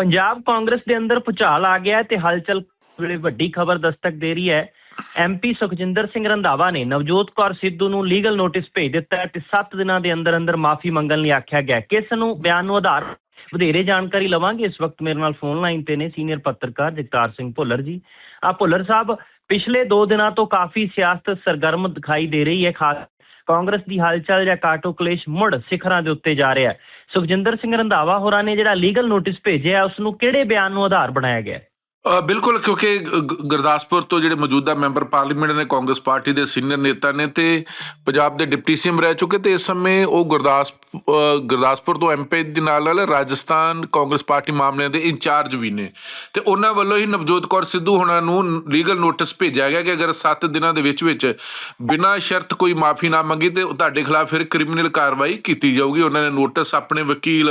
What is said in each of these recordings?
ਪੰਜਾਬ ਕਾਂਗਰਸ ਦੇ ਅੰਦਰ ਭੁਚਾਲ ਆ ਗਿਆ ਤੇ ਹਲਚਲ ਵੇਲੇ ਵੱਡੀ ਖਬਰ ਦਸਤਕ ਦੇ ਰਹੀ ਹੈ। ਐਮਪੀ ਸੁਖਜਿੰਦਰ ਸਿੰਘ ਰੰਧਾਵਾ ਨੇ ਨਵਜੋਤ ਕੌਰ ਸਿੱਧੂ ਨੂੰ ਲੀਗਲ ਨੋਟਿਸ ਭੇਜ ਦਿੱਤਾ ਤੇ 7 ਦਿਨਾਂ ਦੇ ਅੰਦਰ ਅੰਦਰ ਮਾਫੀ ਮੰਗਣ ਲਈ ਆਖਿਆ ਗਿਆ ਕਿਸ ਨੂੰ? ਬਿਆਨ ਨੂੰ ਆਧਾਰ ਵਧੇਰੇ ਜਾਣਕਾਰੀ ਲਵਾਂਗੇ। ਇਸ ਵਕਤ ਮੇਰੇ ਨਾਲ ਫੋਨ ਲਾਈਨ ਤੇ ਨੇ ਸੀਨੀਅਰ ਪੱਤਰਕਾਰ ਜਗਤਾਰ ਸਿੰਘ ਭੁੱਲਰ ਜੀ। ਆ ਭੁੱਲਰ ਸਾਹਿਬ, ਪਿਛਲੇ 2 ਦਿਨਾਂ ਤੋਂ ਕਾਫੀ ਸਿਆਸਤ ਸਰਗਰਮ ਦਿਖਾਈ ਦੇ ਰਹੀ ਹੈ। ਖਾਸ ਕਾਂਗਰਸ ਦੀ ਹਲਚਲ ਜਾਂ ਕਾਟੋ ਕਲੇਸ਼ ਮੁੜ ਸਿਖਰਾਂ ਦੇ ਉੱਤੇ ਜਾ ਰਿਹਾ ਹੈ। ਸੁਖਜਿੰਦਰ ਸਿੰਘ ਰੰਧਾਵਾ ਹੋਰਾਂ ਨੇ ਜਿਹੜਾ ਲੀਗਲ ਨੋਟਿਸ ਭੇਜਿਆ ਉਸ ਨੂੰ ਕਿਹੜੇ ਬਿਆਨ ਨੂੰ ਆਧਾਰ ਬਣਾਇਆ ਗਿਆ? ਬਿਲਕੁਲ, ਕਿਉਂਕਿ ਗੁਰਦਾਸਪੁਰ ਤੋਂ ਜਿਹੜੇ ਮੌਜੂਦਾ ਮੈਂਬਰ ਪਾਰਲੀਮੈਂਟ ਨੇ, ਕਾਂਗਰਸ ਪਾਰਟੀ ਦੇ ਸੀਨੀਅਰ ਨੇਤਾ ਨੇ ਤੇ ਪੰਜਾਬ ਦੇ ਡਿਪਟੀ ਸੀਐਮ ਰਹਿ ਚੁੱਕੇ ਤੇ ਇਸ ਸਮੇਂ ਉਹ ਗੁਰਦਾਸ ਗੁਰਦਾਸਪੁਰ ਤੋਂ ਐਮਪੀ ਦੇ ਨਾਲ ਨਾਲ ਰਾਜਸਥਾਨ ਕਾਂਗਰਸ ਪਾਰਟੀ ਮਾਮਲਿਆਂ ਦੇ ਇੰਚਾਰਜ ਵੀ ਨੇ। ਤੇ ਉਹਨਾਂ ਵੱਲੋਂ ਹੀ ਨਵਜੋਤ ਕੌਰ ਸਿੱਧੂ ਹੁਣਾਂ ਨੂੰ ਲੀਗਲ ਨੋਟਿਸ ਭੇਜਿਆ ਗਿਆ ਕਿ ਅਗਰ 7 ਦਿਨਾਂ ਦੇ ਵਿੱਚ ਵਿੱਚ ਬਿਨਾਂ ਸ਼ਰਤ ਕੋਈ ਮਾਫੀ ਨਾ ਮੰਗੀ ਤੇ ਤੁਹਾਡੇ ਖਿਲਾਫ ਫਿਰ ਕ੍ਰਿਮੀਨਲ ਕਾਰਵਾਈ ਕੀਤੀ ਜਾਊਗੀ। ਉਹਨਾਂ ਨੇ ਨੋਟਿਸ ਆਪਣੇ ਵਕੀਲ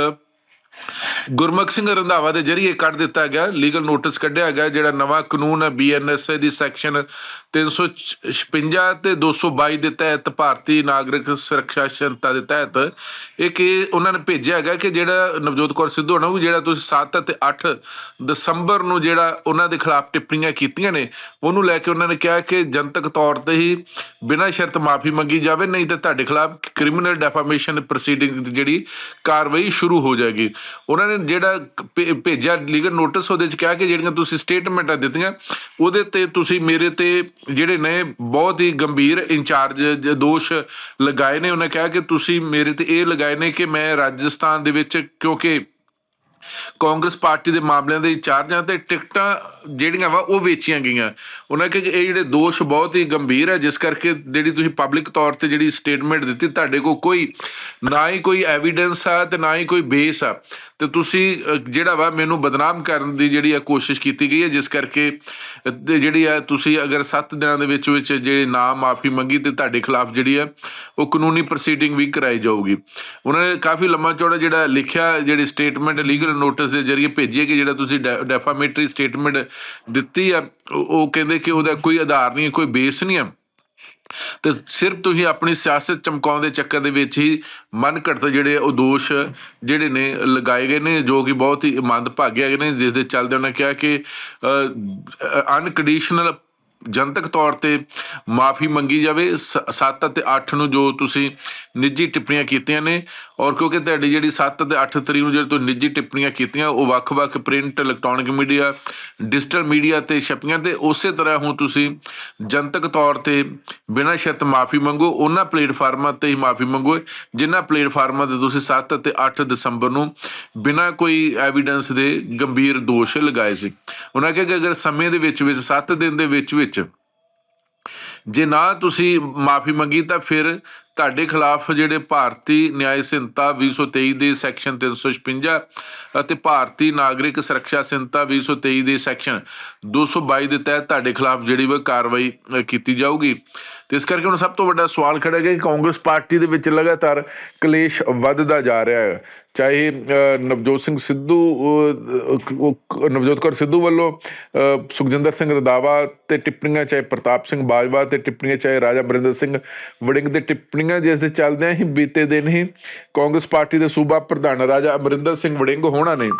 ਗੁਰਮੁਖ ਸਿੰਘ ਰੰਧਾਵਾ ਦੇ ਜਰੀਏ ਕੱਢ ਦਿੱਤਾ ਗਿਆ ਲੀਗਲ ਨੋਟਿਸ ਕੱਢਿਆ ਗਿਆ, ਜਿਹੜਾ ਨਵਾਂ ਕਾਨੂੰਨ ਹੈ ਬੀਐਨਐਸਏ ਦੀ ਸੈਕਸ਼ਨ 356 ਤੇ 222 ਦੇ ਤਹਿਤ ਭਾਰਤੀ ਨਾਗਰਿਕ ਸੁਰੱਖਿਆ ਸੰਹਿਤਾ ਦੇ ਤਹਿਤ ਇਹ ਕਿ ਉਹਨਾਂ ਨੇ ਭੇਜਿਆ ਗਿਆ ਕਿ ਜਿਹੜਾ ਨਵਜੋਤ ਕੌਰ ਸਿੱਧੂ ਹੋਣਾ ਉਹ ਜਿਹੜਾ ਤੁਸੀਂ 7 ਅਤੇ 8 ਦਸੰਬਰ ਨੂੰ ਜਿਹੜਾ ਉਹਨਾਂ ਦੇ ਖਿਲਾਫ ਟਿੱਪਣੀਆਂ ਕੀਤੀਆਂ ਨੇ, ਉਹਨੂੰ ਲੈ ਕੇ ਉਹਨਾਂ ਨੇ ਕਿਹਾ ਕਿ ਜਨਤਕ ਤੌਰ ਤੇ ਹੀ ਬਿਨਾਂ ਸ਼ਰਤ ਮਾਫੀ ਮੰਗੀ ਜਾਵੇ, ਨਹੀਂ ਤੇ ਤੁਹਾਡੇ ਖਿਲਾਫ ਕ੍ਰਿਮੀਨਲ ਡੈਫਾਮੇਸ਼ਨ ਪ੍ਰੋਸੀਡਿੰਗ ਜਿਹੜੀ ਕਾਰਵਾਈ ਸ਼ੁਰੂ ਹੋ ਜਾਏਗੀ। ਉਹਨਾਂ ਨੇ ਜਿਹੜਾ ਭੇਜਿਆ ਲੀਗਲ ਨੋਟਿਸ, ਉਹਦੇ ਚ ਕਿਹਾ ਕਿ ਜਿਹੜੀਆਂ ਤੁਸੀਂ ਸਟੇਟਮੈਂਟਾਂ ਦਿੱਤੀਆਂ, ਉਹਦੇ ਤੇ ਤੁਸੀਂ ਮੇਰੇ ਤੇ ਜਿਹੜੇ ਨੇ ਬਹੁਤ ਹੀ ਗੰਭੀਰ ਇੰਚਾਰਜ ਦੋਸ਼ ਲਗਾਏ ਨੇ। ਉਹਨੇ ਕਿਹਾ ਕਿ ਤੁਸੀਂ ਮੇਰੇ ਤੇ ਇਹ ਲਗਾਏ ਨੇ ਕਿ ਮੈਂ ਰਾਜਸਥਾਨ ਦੇ ਵਿੱਚ ਕਿਉਂਕਿ ਕਾਂਗਰਸ ਪਾਰਟੀ ਦੇ ਮਾਮਲਿਆਂ ਦੇ ਇੰਚਾਰਜਾਂ ਤੇ ਟਿਕਟਾਂ ਜਿਹੜੀਆਂ ਵਾ ਉਹ ਵੇਚੀਆਂ ਗਈਆਂ। ਉਹਨਾਂ ਕਿ ਇਹ ਜਿਹੜੇ ਦੋਸ਼ ਬਹੁਤ ਹੀ ਗੰਭੀਰ ਹੈ ਜਿਸ ਕਰਕੇ ਜਿਹੜੀ ਤੁਸੀਂ ਪਬਲਿਕ ਤੌਰ ਤੇ ਜਿਹੜੀ ਸਟੇਟਮੈਂਟ ਦਿੱਤੀ ਤੁਹਾਡੇ ਕੋਲ ਕੋਈ ਨਾ ਹੀ ਕੋਈ ਐਵੀਡੈਂਸ ਆ ਤੇ ਨਾ ਹੀ ਕੋਈ ਬੇਸ ਆ। ਤੇ ਤੁਸੀਂ ਜਿਹੜਾ ਵਾ ਮੈਨੂੰ ਬਦਨਾਮ ਕਰਨ ਦੀ ਜਿਹੜੀ ਆ ਕੋਸ਼ਿਸ਼ ਕੀਤੀ ਗਈ ਹੈ ਜਿਸ ਕਰਕੇ ਅਹ, ਜਿਹੜੀ ਆ ਤੁਸੀਂ ਅਗਰ 7 ਦਿਨਾਂ ਦੇ ਵਿੱਚ ਵਿੱਚ ਜਿਹੜੇ ਨਾ ਮਾਫੀ ਮੰਗੀ ਤੇ ਤੁਹਾਡੇ ਖਿਲਾਫ ਜਿਹੜੀ ਆ ਉਹ ਕਾਨੂੰਨੀ ਪ੍ਰੋਸੀਡਿੰਗ ਵੀ ਕਰਾਈ ਜਾਊਗੀ। ਉਹਨਾਂ ਨੇ ਕਾਫੀ ਲੰਮਾ ਚੌੜਾ ਜਿਹੜਾ ਲਿਖਿਆ ਜਿਹੜੀ ਸਟੇਟਮੈਂਟ ਲੀਗਲ ਨੋਟਿਸ ਦੇ ਜ਼ਰੀਏ ਭੇਜੀ ਕਿ ਜਿਹੜਾ ਤੁਸੀਂ ਡੈਫਾਮੇਟਰੀ ਸਟੇਟਮੈਂਟ ਦਿੱਤੀ ਆ ਉਹ ਕਹਿੰਦੇ ਕਿ ਉਹਦਾ ਕੋਈ ਆਧਾਰ ਨਹੀਂ ਹੈ, ਕੋਈ ਬੇਸ ਨਹੀਂ ਹੈ। ਤੇ ਸਿਰਫ ਤੁਸੀਂ ਆਪਣੀ ਸਿਆਸਤ ਚਮਕਾਉਣ ਦੇ ਚੱਕਰ ਦੇ ਵਿੱਚ ਹੀ ਮਨ ਘੜਤ ਜਿਹੜੇ ਉਹ ਦੋਸ਼ ਜਿਹੜੇ ਨੇ ਲਗਾਏ ਗਏ ਨੇ ਜੋ ਕਿ ਬਹੁਤ ਹੀ ਮੰਦਭਾਗੇ ਹੈਗੇ ਨੇ ਜਿਸ ਦੇ ਚੱਲਦੇ ਉਹਨਾਂ ਕਿਹਾ ਕਿ ਅਨਕੰਡੀਸ਼ਨਲ ਜਨਤਕ ਤੌਰ ਤੇ ਮਾਫੀ ਮੰਗੀ ਜਾਵੇ 7 ਅਤੇ 8 ਨੂੰ ਜੋ ਤੁਸੀਂ ਨਿੱਜੀ ਟਿੱਪਣੀਆਂ ਕੀਤੀਆਂ ਨੇ, ਔਰ ਕਿਉਂਕਿ ਤੁਹਾਡੀ ਜਿਹੜੀ 7 ਅਤੇ 8 ਤਰੀਕ ਨੂੰ ਜਿਹੜੇ ਤੁਸੀਂ ਨਿੱਜੀ ਟਿੱਪਣੀਆਂ ਕੀਤੀਆਂ, ਉਹ ਵੱਖ-ਵੱਖ print, electronic media, digital media ਤੇ ਛਪੀਆਂ ਤੇ ਉਸੇ ਤਰ੍ਹਾਂ ਹੁਣ ਤੁਸੀਂ ਜਨਤਕ ਤੌਰ ਤੇ ਬਿਨਾਂ ਸ਼ਰਤ ਮਾਫੀ ਮੰਗੋ, ਉਹਨਾਂ ਪਲੇਟਫਾਰਮਾਂ ਤੇ ਹੀ ਮਾਫੀ ਮੰਗੋ, ਜਿਨ੍ਹਾਂ ਪਲੇਟਫਾਰਮਾਂ ਤੇ ਤੁਸੀਂ 7 ਅਤੇ 8 ਦਸੰਬਰ ਨੂੰ ਬਿਨਾਂ ਕੋਈ ਐਵੀਡੈਂਸ ਦੇ ਗੰਭੀਰ ਦੋਸ਼ ਲਗਾਏ ਸੀ। ਉਹਨਾਂ ਕਿਹਾ ਕਿ ਅਗਰ ਸਮੇਂ ਦੇ ਵਿੱਚ ਵਿੱਚ 7 ਦਿਨ ਦੇ ਵਿੱਚ ਵਿੱਚ ਜੇ ਨਾ ਤੁਸੀਂ ਮਾਫੀ ਮੰਗੀ ਤਾਂ ਫਿਰ ਤੁਹਾਡੇ ਖਿਲਾਫ ਜਿਹੜੇ ਭਾਰਤੀ ਨਿਆਇ ਸੰਹਿਤਾ 2023 ਦੇ ਸੈਕਸ਼ਨ 356 ਅਤੇ ਭਾਰਤੀ ਨਾਗਰਿਕ ਸੁਰੱਖਿਆ ਸੰਹਿਤਾ 2023 ਦੇ ਸੈਕਸ਼ਨ 222 ਦੇ ਤਹਿਤ ਤੁਹਾਡੇ ਖਿਲਾਫ ਜਿਹੜੀ ਵਾ ਕਾਰਵਾਈ ਕੀਤੀ ਜਾਊਗੀ। ਤੇ ਇਸ ਕਰਕੇ ਹੁਣ ਸਭ ਤੋਂ ਵੱਡਾ ਸਵਾਲ ਖੜਾ ਹੈ ਕਿ ਕਾਂਗਰਸ ਪਾਰਟੀ ਦੇ ਵਿੱਚ ਲਗਾਤਾਰ ਕਲੇਸ਼ ਵੱਧਦਾ ਜਾ ਰਿਹਾ ਹੈ। ਚਾਹੇ ਨਵਜੋਤ ਸਿੰਘ ਸਿੱਧੂ ਨਵਜੋਤ ਕੌਰ ਸਿੱਧੂ ਵੱਲੋਂ ਸੁਖਜਿੰਦਰ ਸਿੰਘ ਰੰਧਾਵਾ ਤੇ ਟਿੱਪਣੀਆਂ, ਚਾਹੇ ਪ੍ਰਤਾਪ ਸਿੰਘ ਬਾਜਵਾ ਤੇ ਟਿੱਪਣੀਆਂ, ਚਾਹੇ ਰਾਜਾ ਬਰਿੰਦਰ ਸਿੰਘ ਵੜਿੰਗ ਦੇ ਟਿੱਪਣੀ ਟਿੱਪਣੀਆਂ ਜਿਸ ਦੇ ਚੱਲਦਿਆਂ ਹੀ ਬੀਤੇ ਦਿਨ ਹੀ ਕਾਂਗਰਸ ਪਾਰਟੀ ਦੇ ਸੂਬਾ ਪ੍ਰਧਾਨ ਰਾਜਾ ਅਮਰਿੰਦਰ ਸਿੰਘ ਵੜਿੰਗ ਹੋਣਾ ਨੇ।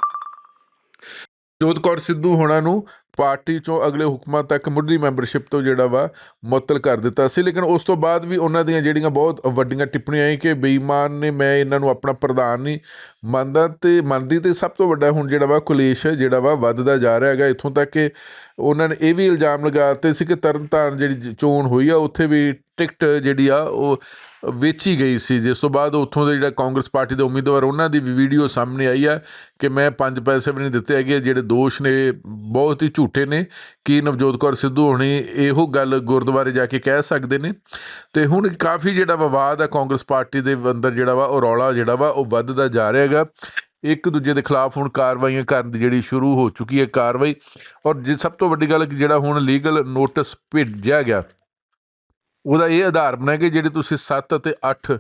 ਜੋਤ ਕੌਰ ਸਿੱਧੂ ਹੋਣਾ ਨੂੰ ਪਾਰਟੀ ਚੋਂ ਅਗਲੇ ਹੁਕਮਾਂ ਤੱਕ ਮੁੱਢਲੀ ਮੈਂਬਰਸ਼ਿਪ ਤੋਂ ਜਿਹੜਾ ਵਾ ਮੁਅੱਤਲ ਕਰ ਦਿੱਤਾ ਸੀ। ਲੇਕਿਨ ਉਸ ਤੋਂ ਬਾਅਦ ਵੀ ਉਹਨਾਂ ਦੀਆਂ ਜਿਹੜੀਆਂ ਬਹੁਤ ਵੱਡੀਆਂ ਟਿੱਪਣੀਆਂ ਆਈ ਕਿ ਬੇਈਮਾਨ ਨੇ, ਮੈਂ ਇਹਨਾਂ ਨੂੰ ਆਪਣਾ ਪ੍ਰਧਾਨ ਨਹੀਂ ਮੰਨਦਾ ਤੇ ਮੰਨਦੀ ਤੇ ਸਭ ਤੋਂ ਵੱਡਾ ਹੁਣ ਜਿਹੜਾ ਵਾ ਕੁਲੇਸ਼ ਜਿਹੜਾ ਵਾ ਵੱਧਦਾ ਜਾ ਰਿਹਾ ਹੈਗਾ। ਇੱਥੋਂ ਤੱਕ ਕਿ ਉਹਨਾਂ ਨੇ ਇਹ ਵੀ ਇਲਜ਼ਾਮ ਲਗਾਤੇ ਸੀ ਕਿ ਤਰਨਤਾਰਨ ਜਿਹੜੀ ਚੋਣ ਹੋਈ ਆ, ਉੱਥੇ ਵੀ ਟਿਕਟ ਜਿਹੜੀ ਆ ਉਹ ਵੇਚੀ ਗਈ ਸੀ। ਜਿਸ ਤੋਂ ਬਾਅਦ ਉੱਥੋਂ ਦੇ ਜਿਹੜਾ ਕਾਂਗਰਸ ਪਾਰਟੀ ਦੇ ਉਮੀਦਵਾਰ, ਉਹਨਾਂ ਦੀ ਵੀ ਵੀਡੀਓ ਸਾਹਮਣੇ ਆਈ ਆ ਕਿ ਮੈਂ ਪੰਜ ਪੈਸੇ ਵੀ ਨਹੀਂ ਦਿੱਤੇ ਹੈਗੇ, ਜਿਹੜੇ ਦੋਸ਼ ਨੇ, ਬਹੁਤ ਹੀ ਝੂਠੇ ਨੇ। ਕਿ ਨਵਜੋਤ ਕੌਰ ਸਿੱਧੂ ਹੋਣੀ ਇਹੋ ਗੱਲ ਗੁਰਦੁਆਰੇ ਜਾ ਕੇ ਕਹਿ ਸਕਦੇ ਨੇ? ਤੇ ਹੁਣ ਕਾਫੀ ਜਿਹੜਾ ਵਿਵਾਦ ਆ ਕਾਂਗਰਸ ਪਾਰਟੀ ਦੇ ਅੰਦਰ ਜਿਹੜਾ ਵਾ, ਉਹ ਰੌਲਾ ਜਿਹੜਾ ਵਾ, ਉਹ ਵੱਧਦਾ ਜਾ ਰਿਹਾ ਹੈਗਾ। ਇੱਕ ਦੂਜੇ ਦੇ ਖਿਲਾਫ ਹੁਣ ਕਾਰਵਾਈਆਂ ਕਰਨ ਦੀ ਜਿਹੜੀ ਸ਼ੁਰੂ ਹੋ ਚੁੱਕੀ ਹੈ ਕਾਰਵਾਈ। ਔਰ ਜੇ, ਸਭ ਤੋਂ ਵੱਡੀ ਗੱਲ ਕਿ ਜਿਹੜਾ ਹੁਣ ਲੀਗਲ ਨੋਟਿਸ ਭੇਜਿਆ ਗਿਆ ਉਹਦਾ ਇਹ ਆਧਾਰ ਬਣਿਆ ਕਿ ਜਿਹੜੇ ਤੁਸੀਂ 7 ਅਤੇ 8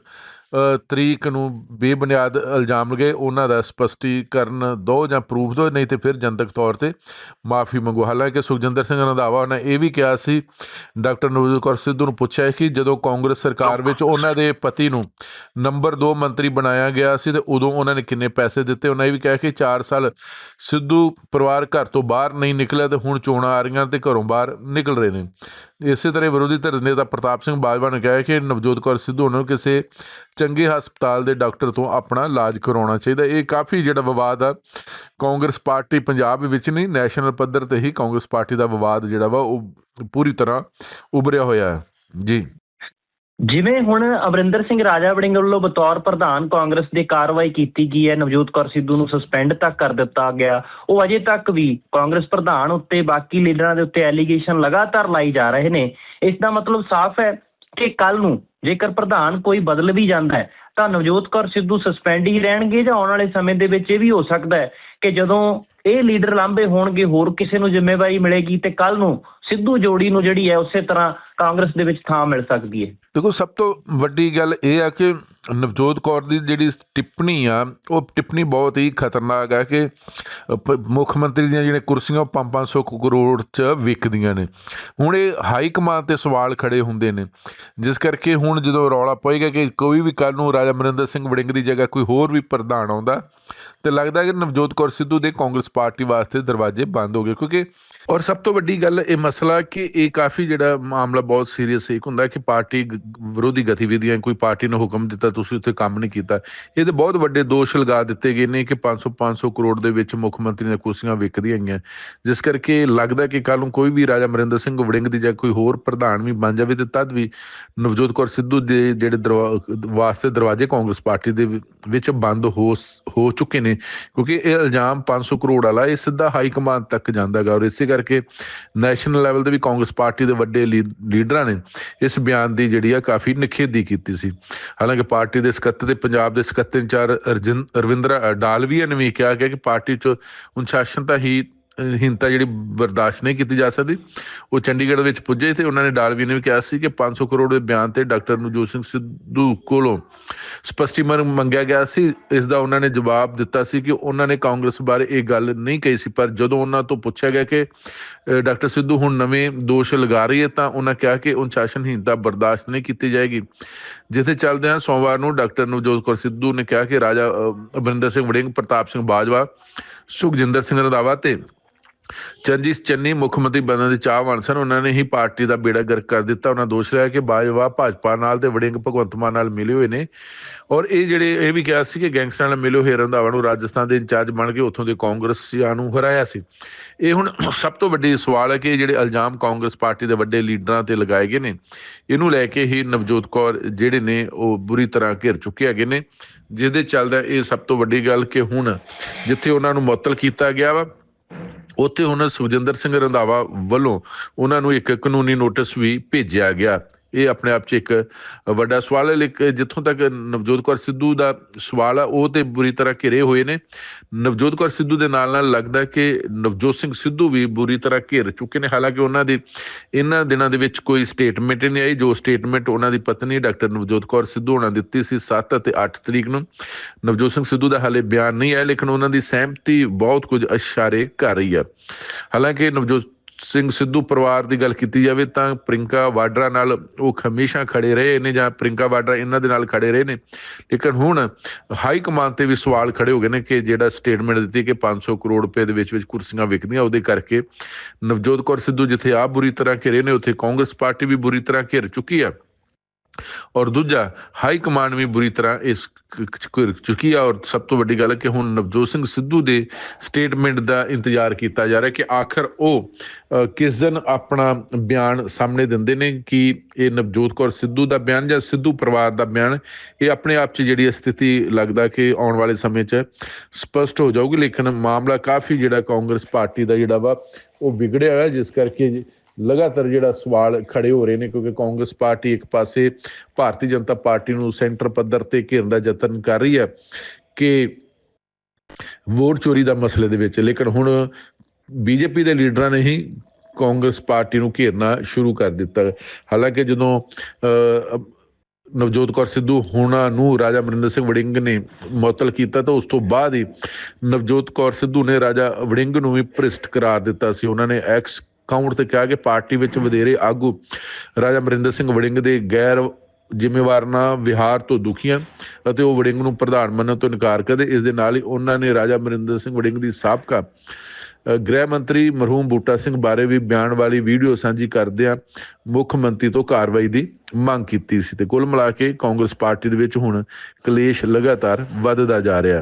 ਤਰੀਕ ਨੂੰ ਬੇਬੁਨਿਆਦ ਇਲਜ਼ਾਮ ਲਗੇ, ਉਹਨਾਂ ਦਾ ਸਪਸ਼ਟੀਕਰਨ ਦਿਓ ਜਾਂ ਪ੍ਰੂਫ ਦਿਓ ਨਹੀਂ ਤੇ ਫਿਰ ਜਨਤਕ ਤੌਰ ਤੇ ਮਾਫੀ ਮੰਗੋ। ਹਾਲਾਂਕਿ ਸੁਖਜਿੰਦਰ ਸਿੰਘ ਰੰਧਾਵਾ ਨੇ ਇਹ ਵੀ ਕਿਹਾ ਸੀ, ਡਾਕਟਰ ਨਵਜੋਤ ਕੌਰ ਸਿੱਧੂ ਨੂੰ ਪੁੱਛਿਆ ਕਿ ਜਦੋਂ ਕਾਂਗਰਸ ਸਰਕਾਰ ਵਿੱਚ ਉਹਨਾਂ ਦੇ ਪਤੀ ਨੂੰ ਨੰਬਰ 2 ਮੰਤਰੀ ਬਣਾਇਆ ਗਿਆ ਸੀ ਤੇ ਉਦੋਂ ਉਹਨਾਂ ਨੇ ਕਿੰਨੇ ਪੈਸੇ ਦਿੱਤੇ, ਉਹਨਾਂ ਇਹ ਵੀ ਕਿਹਾ ਕਿ 4 ਸਾਲ ਸਿੱਧੂ ਪਰਿਵਾਰ ਘਰ ਤੋਂ ਬਾਹਰ ਨਹੀਂ ਨਿਕਲਿਆ ਤੇ ਹੁਣ ਚੋਣਾਂ ਆ ਰਹੀਆਂ ਤੇ ਘਰੋਂ ਬਾਹਰ ਨਿਕਲ ਰਹੇ ਨੇ। ਇਸੇ ਤਰ੍ਹਾਂ ਵਿਰੋਧੀ ਧਿਰ ਨੇਤਾ ਪ੍ਰਤਾਪ ਸਿੰਘ ਬਾਜਵਾ ਨੇ ਕਿਹਾ ਕਿ ਨਵਜੋਤ ਕੌਰ ਸਿੱਧੂ ਨੂੰ ਕਿਸੇ ਚੰਗੇ ਹਸਪਤਾਲ ਦੇ ਡਾਕਟਰ ਤੋਂ ਆਪਣਾ ਇਲਾਜ ਕਰਾਉਣਾ ਚਾਹੀਦਾ। ਇਹ ਕਾਫੀ ਜਿਹੜਾ ਵਿਵਾਦ ਆ, ਕਾਂਗਰਸ ਪਾਰਟੀ ਪੰਜਾਬ ਵਿੱਚ ਨਹੀਂ, ਨੈਸ਼ਨਲ ਪੱਧਰ ਤੇ ਹੀ ਕਾਂਗਰਸ ਪਾਰਟੀ ਦਾ ਵਿਵਾਦ ਜਿਹੜਾ ਵਾ, ਉਹ ਪੂਰੀ ਤਰ੍ਹਾਂ ਉਭਰਿਆ ਹੋਇਆ ਹੈ। ਜੀ। ਜਿਵੇਂ ਹੁਣ ਅਮਰਿੰਦਰ ਸਿੰਘ ਰਾਜਾ ਵੜਿੰਗ ਵੱਲੋਂ ਬਤੌਰ ਪ੍ਰਧਾਨ ਕਾਂਗਰਸ ਦੇ ਕਾਰਵਾਈ ਕੀਤੀ ਗਈ ਹੈ, ਨਵਜੋਤ ਕੌਰ ਸਿੱਧੂ ਨੂੰ ਸਸਪੈਂਡ ਤੱਕ ਕਰ ਦਿੱਤਾ ਗਿਆ। ਉਹ ਅਜੇ ਤੱਕ ਵੀ ਕਾਂਗਰਸ ਪ੍ਰਧਾਨ ਉੱਤੇ ਬਾਕੀ ਲੀਡਰਾਂ ਦੇ ਉੱਤੇ ਐਲੀਗੇਸ਼ਨ ਲਗਾਤਾਰ ਲਾਈ ਜਾ ਰਹੇ ਨੇ। ਇਸ ਦਾ ਮਤਲਬ ਸਾਫ਼ ਹੈ ਕਿ ਕੱਲ ਨੂੰ ਜੇਕਰ ਪ੍ਰਧਾਨ ਕੋਈ ਬਦਲ ਵੀ ਜਾਂਦਾ ਹੈ, ਤਾਂ ਨਵਜੋਤ ਕੌਰ ਸਿੱਧੂ ਸਸਪੈਂਡ ਹੀ ਰਹਿਣਗੇ ਜਾਂ ਆਉਣ ਵਾਲੇ ਸਮੇਂ ਦੇ ਵਿੱਚ ਇਹ ਵੀ ਹੋ ਸਕਦਾ ਹੈ ਕਿ ਜਦੋਂ ਇਹ ਲੀਡਰ ਲਾਂਭੇ ਹੋਣਗੇ, ਹੋਰ ਕਿਸੇ ਨੂੰ ਜ਼ਿੰਮੇਵਾਰੀ ਮਿਲੇਗੀ ਤੇ ਕੱਲ ਨੂੰ ਸਿੱਧੂ ਜੋੜੀ ਨੂੰ ਜਿਹੜੀ ਹੈ ਉਸੇ ਤਰ੍ਹਾਂ ਕਾਂਗਰਸ ਦੇ ਵਿੱਚ ਥਾਂ ਮਿਲ ਸਕਦੀ ਹੈ। ਦੇਖੋ, ਸਭ ਤੋਂ ਵੱਡੀ ਗੱਲ ਇਹ ਆ ਕਿ ਨਵਜੋਤ ਕੌਰ ਦੀ ਜਿਹੜੀ ਟਿੱਪਣੀ ਆ, ਉਹ ਟਿੱਪਣੀ ਬਹੁਤ ਹੀ ਖਤਰਨਾਕ ਹੈ ਕਿ ਮੁੱਖ ਮੰਤਰੀ ਦੀਆਂ ਜਿਹੜੀਆਂ ਕੁਰਸੀਆਂ, ਉਹ 5-500 ਕਰੋੜ ਚ ਵਿਕਦੀਆਂ ਨੇ। ਹੁਣ ਇਹ ਹਾਈ ਕਮਾਨ ਤੇ ਸਵਾਲ ਖੜੇ ਹੁੰਦੇ ਨੇ। ਜਿਸ ਕਰਕੇ ਹੁਣ ਜਦੋਂ ਰੌਲਾ ਪਏਗਾ ਕਿ ਕੋਈ ਵੀ ਕੱਲ ਨੂੰ ਰਾਜਾ ਅਮਰਿੰਦਰ ਸਿੰਘ ਵੜਿੰਗ ਦੀ ਜਗ੍ਹਾ ਕੋਈ ਹੋਰ ਵੀ ਪ੍ਰਧਾਨ ਆਉਂਦਾ, ਤੇ ਲੱਗਦਾ ਕਿ ਨਵਜੋਤ ਕੌਰ ਸਿੱਧੂ ਦੇ ਕਾਂਗਰਸ ਪਾਰਟੀ ਵਾਸਤੇ ਦਰਵਾਜ਼ੇ ਬੰਦ ਹੋ ਗਏ, ਕਿਉਂਕਿ ਔਰ ਸਭ ਤੋਂ ਵੱਡੀ ਗੱਲ ਇਹ ਮਸਲਾ ਕਿ ਇਹ ਕਾਫੀ ਜਿਹੜਾ ਮਾਮਲਾ ਬਹੁਤ ਸੀਰੀਅਸ ਇੱਕ ਹੁੰਦਾ ਕਿ ਪਾਰਟੀ ਵਿਰੋਧੀ ਗਤੀਵਿਧੀਆਂ, ਕੋਈ ਪਾਰਟੀ ਨੇ ਹੁਕਮ ਦਿੱਤਾ, ਤੁਸੀਂ ਉੱਥੇ ਕੰਮ ਨਹੀਂ ਕੀਤਾ। ਇਹ ਤੇ ਬਹੁਤ ਵੱਡੇ ਦੋਸ਼ ਲਗਾ ਦਿੱਤੇ ਗਏ ਨੇ ਕਿ 500 500 ਕਰੋੜ ਦੇ ਵਿੱਚ ਮੁੱਖ ਮੰਤਰੀ ਦੀਆਂ ਕੁਰਸੀਆਂ ਵਿਕਦੀਆਂ ਗਈਆਂ। ਜਿਸ ਕਰਕੇ ਲੱਗਦਾ ਕਿ ਕੱਲ ਨੂੰ ਕੋਈ ਵੀ ਰਾਜਾ ਅਮਰਿੰਦਰ ਸਿੰਘ ਵੜਿੰਗ ਦੀ ਜਾਂ ਕੋਈ ਹੋਰ ਪ੍ਰਧਾਨ ਵੀ ਬਣ ਜਾਵੇ ਤੇ ਤਦ ਵੀ ਨਵਜੋਤ ਕੌਰ ਸਿੱਧੂ ਦੇ ਜਿਹੜੇ ਦਰਵਾ- ਵਾਸਤੇ ਦਰਵਾਜ਼ੇ ਕਾਂਗਰਸ ਪਾਰਟੀ ਦੇ ਵਿੱਚ ਬੰਦ ਹੋ ਹੋ ਚੁੱਕੇ ਨੇ, ਕਿਉਂਕਿ ਇਹ ਇਲਜ਼ਾਮ 500 ਕਰੋੜ ਵਾਲਾ, ਇਹ ਸਿੱਧਾ ਹਾਈ ਕਮਾਂਡ ਤੱਕ ਜਾਂਦਾ ਹੈਗਾ ਔਰ ਇਸੇ ਕਰਕੇ ਨੈਸ਼ਨਲ ਲੈਵਲ ਤੇ ਵੀ ਕਾਂਗਰਸ ਪਾਰਟੀ ਦੇ ਵੱਡੇ ਲੀ- ਲੀਡਰਾਂ ਨੇ ਇਸ ਬਿਆਨ ਦੀ ਜਿਹੜੀ ਆ ਕਾਫੀ ਨਿਖੇਧੀ ਕੀਤੀ ਸੀ। ਹਾਲਾਂਕਿ ਪਾਰਟੀ ਦੇ ਸਕੱਤਰ ਤੇ ਪੰਜਾਬ ਦੇ ਸਕੱਤਰ ਇੰਚਾਰਜ ਅਰਜਿੰ ਰਵਿੰਦਰ ਡਾਲਵੀਆ ਨੇ ਵੀ ਕਿਹਾ ਗਿਆ ਕਿ ਪਾਰਟੀ 'ਚ ਅਨੁਸ਼ਾਸਨਤਾ ਹੀ ਹੀਨਤਾ ਜਿਹੜੀ ਬਰਦਾਸ਼ਤ ਨਹੀਂ ਕੀਤੀ ਜਾ ਸਕਦੀ ਉਹ ਚੰਡੀਗੜ੍ਹ ਵਿੱਚ ਪੁੱਜੇ ਤੇ ਉਹਨਾਂ ਨੇ ਡਾਲਵੀ ਨੇ ਵੀ ਕਿਹਾ ਸੀ ਕਿ 500 ਕਰੋੜ ਦੇ ਬਿਆਨ ਤੇ ਡਾਕਟਰ ਨਵਜੋਤ ਸਿੰਘ ਸਿੱਧੂ ਕੋਲੋਂ ਸਪਸ਼ਟੀਕਰਨ ਮੰਗਿਆ ਗਿਆ ਸੀ। ਇਸ ਦਾ ਉਹਨਾਂ ਨੇ ਜਵਾਬ ਦਿੱਤਾ ਸੀ ਕਿ ਉਹਨਾਂ ਨੇ ਕਾਂਗਰਸ ਬਾਰੇ ਇਹ ਗੱਲ ਨਹੀਂ ਕਹੀ ਸੀ ਪਰ ਜਦੋਂ ਉਹਨਾਂ ਤੋਂ ਪੁੱਛਿਆ ਗਿਆ ਕਿ ਡਾਕਟਰ ਸਿੱਧੂ ਹੁਣ ਨਵੇਂ ਦੋਸ਼ ਲਗਾ ਰਹੀ ਹੈ ਤਾਂ ਉਹਨਾਂ ਕਿਹਾ ਕਿ ਅਨੁਸ਼ਾਸਨਹੀਨਤਾ ਬਰਦਾਸ਼ਤ ਨਹੀਂ ਕੀਤੀ ਜਾਏਗੀ। ਜਿੱਥੇ ਚੱਲਦੇ ਹਾਂ ਸੋਮਵਾਰ ਨੂੰ ਡਾਕਟਰ ਨਵਜੋਤ ਕੌਰ ਸਿੱਧੂ ਨੇ ਕਿਹਾ ਕਿ ਰਾਜਾ ਅ, ਅਮਰਿੰਦਰ ਸਿੰਘ ਵੜਿੰਗ ਪ੍ਰਤਾਪ ਸਿੰਘ ਬਾਜਵਾ ਸੁਖਜਿੰਦਰ ਸਿੰਘ ਰੰਧਾਵਾ ਤੇ ਚਰਨਜੀਤ ਚੰਨੀ ਮੁੱਖ ਮੰਤਰੀ ਬਣਨ ਦੇ ਚਾਹਵਾਨ ਸਨ। ਉਹਨਾਂ ਨੇ ਹੀ ਪਾਰਟੀ ਦਾ ਬੇੜਾ ਗਰਕ ਕਰ ਦਿੱਤਾ। ਉਹਨਾਂ ਦੋਸ਼ ਲਾਇਆ ਕਿ ਬਾਜਵਾ ਭਾਜਪਾ ਨਾਲ ਤੇ ਵੜਿੰਗ ਭਗਵੰਤ ਮਾਨ ਨਾਲ ਮਿਲੇ ਹੋਏ ਨੇ। ਔਰ ਇਹ ਜਿਹੜੇ, ਇਹ ਵੀ ਕਿਹਾ ਸੀ ਕਿ ਗੈਂਗਸਟਰਾਂ ਨਾਲ ਮਿਲੇ ਹੋਏ ਰੰਧਾਵਾ ਨੂੰ ਰਾਜਸਥਾਨ ਦੇ ਇੰਚਾਰਜ ਬਣ ਕੇ ਉੱਥੋਂ ਦੇ ਕਾਂਗਰਸੀਆਂ ਨੂੰ ਹਰਾਇਆ ਸੀ। ਇਹ ਹੁਣ ਸਭ ਤੋਂ ਵੱਡੀ ਸਵਾਲ ਹੈ ਕਿ ਇਹ ਜਿਹੜੇ ਇਲਜ਼ਾਮ ਕਾਂਗਰਸ ਪਾਰਟੀ ਦੇ ਵੱਡੇ ਲੀਡਰਾਂ ਤੇ ਲਗਾਏ ਗਏ ਨੇ, ਇਹਨੂੰ ਲੈ ਕੇ ਹੀ ਨਵਜੋਤ ਕੌਰ ਜਿਹੜੇ ਨੇ, ਉਹ ਬੁਰੀ ਤਰ੍ਹਾਂ ਘਿਰ ਚੁੱਕੇ ਹੈਗੇ ਨੇ। ਜਿਹਦੇ ਚੱਲਦਾ ਇਹ ਸਭ ਤੋਂ ਵੱਡੀ ਗੱਲ ਕਿ ਹੁਣ ਜਿੱਥੇ ਉਹਨਾਂ ਨੂੰ ਮੁਅੱਤਲ ਕੀਤਾ ਗਿਆ ਵਾ ਉੱਥੇ ਹੁਣ ਸੁਖਜਿੰਦਰ ਸਿੰਘ ਰੰਧਾਵਾ ਵੱਲੋਂ ਉਹਨਾਂ ਨੂੰ ਇੱਕ ਕਾਨੂੰਨੀ ਨੋਟਿਸ ਵੀ ਭੇਜਿਆ ਗਿਆ। ਇਹ ਆਪਣੇ ਆਪ 'ਚ ਇੱਕ ਵੱਡਾ ਸਵਾਲ ਹੈ, ਲੇਕਿਨ ਜਿੱਥੋਂ ਤੱਕ ਨਵਜੋਤ ਕੌਰ ਸਿੱਧੂ ਦਾ ਸਵਾਲ ਆ, ਉਹ ਤੇ ਬੁਰੀ ਤਰ੍ਹਾਂ ਘਿਰੇ ਹੋਏ ਨੇ। ਨਵਜੋਤ ਕੌਰ ਸਿੱਧੂ ਦੇ ਨਾਲ ਨਾਲ ਲੱਗਦਾ ਕਿ ਨਵਜੋਤ ਸਿੰਘ ਸਿੱਧੂ ਵੀ ਬੁਰੀ ਤਰ੍ਹਾਂ ਘਿਰ ਚੁੱਕੇ ਨੇ। ਹਾਲਾਂਕਿ ਉਹਨਾਂ ਦੀ, ਇਹਨਾਂ ਦਿਨਾਂ ਦੇ ਵਿੱਚ ਕੋਈ ਸਟੇਟਮੈਂਟ ਨਹੀਂ ਆਈ। ਜੋ ਸਟੇਟਮੈਂਟ ਉਹਨਾਂ ਦੀ ਪਤਨੀ ਡਾਕਟਰ ਨਵਜੋਤ ਕੌਰ ਸਿੱਧੂ ਉਹਨਾਂ ਦਿੱਤੀ ਸੀ 7 ਅਤੇ 8 ਤਰੀਕ ਨੂੰ। ਨਵਜੋਤ ਸਿੰਘ ਸਿੱਧੂ ਦਾ ਹਾਲੇ ਬਿਆਨ ਨਹੀਂ ਆਇਆ, ਲੇਕਿਨ ਉਹਨਾਂ ਦੀ ਸਹਿਮਤੀ ਬਹੁਤ ਕੁਝ ਇਸ਼ਾਰੇ ਕਰ ਰਹੀ ਹੈ ਹਾਲਾਂਕਿ ਨਵਜੋਤ ਸਿੰਘ ਸਿੱਧੂ ਪਰਿਵਾਰ ਦੀ ਗੱਲ ਕੀਤੀ ਜਾਵੇ ਤਾਂ ਪ੍ਰਿੰਕਾ ਵਾਡਰਾ ਨਾਲ ਉਹ ਹਮੇਸ਼ਾ ਖੜੇ ਰਹੇ ਨੇ ਜਾਂ ਪ੍ਰਿੰਕਾ ਵਾਡਰਾ ਇਹਨਾਂ ਦੇ ਨਾਲ ਖੜੇ ਰਹੇ ਨੇ। ਲੇਕਿਨ ਹੁਣ ਹਾਈ ਕਮਾਂਡ ਤੇ ਵੀ ਸਵਾਲ ਖੜੇ ਹੋ ਗਏ ਨੇ ਕਿ ਜਿਹੜਾ ਸਟੇਟਮੈਂਟ ਦਿੱਤੀ ਕਿ 500 ਕਰੋੜ ਰੁਪਏ ਦੇ ਵਿੱਚ ਵਿੱਚ ਕੁਰਸੀਆਂ ਵਿਕਦੀਆਂ, ਉਹਦੇ ਕਰਕੇ ਨਵਜੋਤ ਕੌਰ ਸਿੱਧੂ ਜਿੱਥੇ ਆਪ ਬੁਰੀ ਤਰ੍ਹਾਂ ਘਿਰੇ ਨੇ, ਉੱਥੇ ਕਾਂਗਰਸ ਪਾਰਟੀ ਵੀ ਬੁਰੀ ਤਰ੍ਹਾਂ ਘਿਰ ਚੁੱਕੀ ਹੈ ਔਰ ਦੂਜਾ, ਹਾਈ ਕਮਾਂਡ ਵੀ ਬੁਰੀ ਤਰ੍ਹਾਂ ਇਸ ਚੁੱਕੀ ਆ ਔਰ ਸਭ ਤੋਂ ਵੱਡੀ ਗੱਲ ਹੈ ਕਿ ਹੁਣ ਨਵਜੋਤ ਸਿੰਘ ਸਿੱਧੂ ਦੇ ਸਟੇਟਮੈਂਟ ਦਾ ਇੰਤਜ਼ਾਰ ਕੀਤਾ ਜਾ ਰਿਹਾ ਕਿ ਆਖਰ ਉਹ ਕਿਸ ਦਿਨ ਆਪਣਾ ਬਿਆਨ ਸਾਹਮਣੇ ਦਿੰਦੇ ਨੇ ਕਿ ਇਹ ਨਵਜੋਤ ਕੌਰ ਸਿੱਧੂ ਦਾ ਬਿਆਨ ਜਾਂ ਸਿੱਧੂ ਪਰਿਵਾਰ ਦਾ ਬਿਆਨ, ਇਹ ਆਪਣੇ ਆਪ 'ਚ ਜਿਹੜੀ ਸਥਿਤੀ ਲੱਗਦਾ ਕਿ ਆਉਣ ਵਾਲੇ ਸਮੇਂ 'ਚ ਸਪਸ਼ਟ ਹੋ ਜਾਊਗੀ। ਲੇਕਿਨ ਮਾਮਲਾ ਕਾਫੀ ਜਿਹੜਾ ਕਾਂਗਰਸ ਪਾਰਟੀ ਦਾ ਜਿਹੜਾ ਵਾ, ਉਹ ਵਿਗੜਿਆ ਹੋਇਆ ਜਿਸ ਕਰਕੇ ਲਗਾਤਾਰ ਜਿਹੜਾ ਸਵਾਲ ਖੜੇ ਹੋ ਰਹੇ ਨੇ, ਕਿਉਂਕਿ ਕਾਂਗਰਸ ਪਾਰਟੀ ਇੱਕ ਪਾਸੇ ਭਾਰਤੀ ਜਨਤਾ ਪਾਰਟੀ ਨੂੰ ਸੈਂਟਰ ਪੱਧਰ ਤੇ ਘੇਰਨ ਦਾ ਯਤਨ ਕਰ ਰਹੀ ਹੈ ਕਿ ਵੋਟ ਚੋਰੀ ਦਾ ਮਸਲੇ ਦੇ ਵਿੱਚ, ਲੇਕਿਨ ਹੁਣ ਬੀਜੇਪੀ ਦੇ ਲੀਡਰਾਂ ਨੇ ਹੀ ਕਾਂਗਰਸ ਪਾਰਟੀ ਨੂੰ ਘੇਰਨਾ ਸ਼ੁਰੂ ਕਰ ਦਿੱਤਾ। ਹਾਲਾਂਕਿ ਜਦੋਂ ਨਵਜੋਤ ਕੌਰ ਸਿੱਧੂ ਹੋਣਾ ਨੂੰ ਰਾਜਾ ਅਮਰਿੰਦਰ ਸਿੰਘ ਵੜਿੰਗ ਨੇ ਮੁਅੱਤਲ ਕੀਤਾ, ਤਾਂ ਉਸ ਤੋਂ ਬਾਅਦ ਹੀ ਨਵਜੋਤ ਕੌਰ ਸਿੱਧੂ ਨੇ ਰਾਜਾ ਵੜਿੰਗ ਨੂੰ ਵੀ ਭ੍ਰਿਸ਼ਟ ਕਰਾਰ ਦਿੱਤਾ ਸੀ। ਉਹਨਾਂ ਨੇ ਐਕਸ ਅਕਾਊਂਟ ਤੇ ਕਿਹਾ ਕਿ ਪਾਰਟੀ ਵਿੱਚ ਵਧੇਰੇ ਆਗੂ ਰਾਜਾ ਅਮਰਿੰਦਰ ਸਿੰਘ ਵੜਿੰਗ ਦੇ ਗੈਰ ਜ਼ਿੰਮੇਵਾਰ ਵਿਹਾਰ ਤੋਂ ਦੁਖੀ ਹਨ ਅਤੇ ਉਹ ਵੜਿੰਗ ਨੂੰ ਪ੍ਰਧਾਨ ਮੰਨਣ ਤੋਂ ਇਨਕਾਰ ਕਰਦੇ ਇਸ ਦੇ ਨਾਲ ਹੀ ਉਹਨਾਂ ਨੇ ਰਾਜਾ ਅਮਰਿੰਦਰ ਸਿੰਘ ਵੜਿੰਗ ਦੀ ਸਾਬਕਾ ਗ੍ਰਹਿ ਮੰਤਰੀ ਮਰਹੂਮ ਬੂਟਾ ਸਿੰਘ ਬਾਰੇ ਵੀ ਬਿਆਨ ਵਾਲੀ ਵੀਡੀਓ ਸਾਂਝੀ ਕਰਦਿਆਂ ਮੁੱਖ ਮੰਤਰੀ ਤੋਂ ਕਾਰਵਾਈ ਦੀ ਮੰਗ ਕੀਤੀ ਸੀ ਤੇ ਕੁੱਲ ਮਿਲਾ ਕੇ ਕਾਂਗਰਸ ਪਾਰਟੀ ਦੇ ਵਿੱਚ ਹੁਣ ਕਲੇਸ਼ ਲਗਾਤਾਰ ਵੱਧਦਾ ਜਾ ਰਿਹਾ।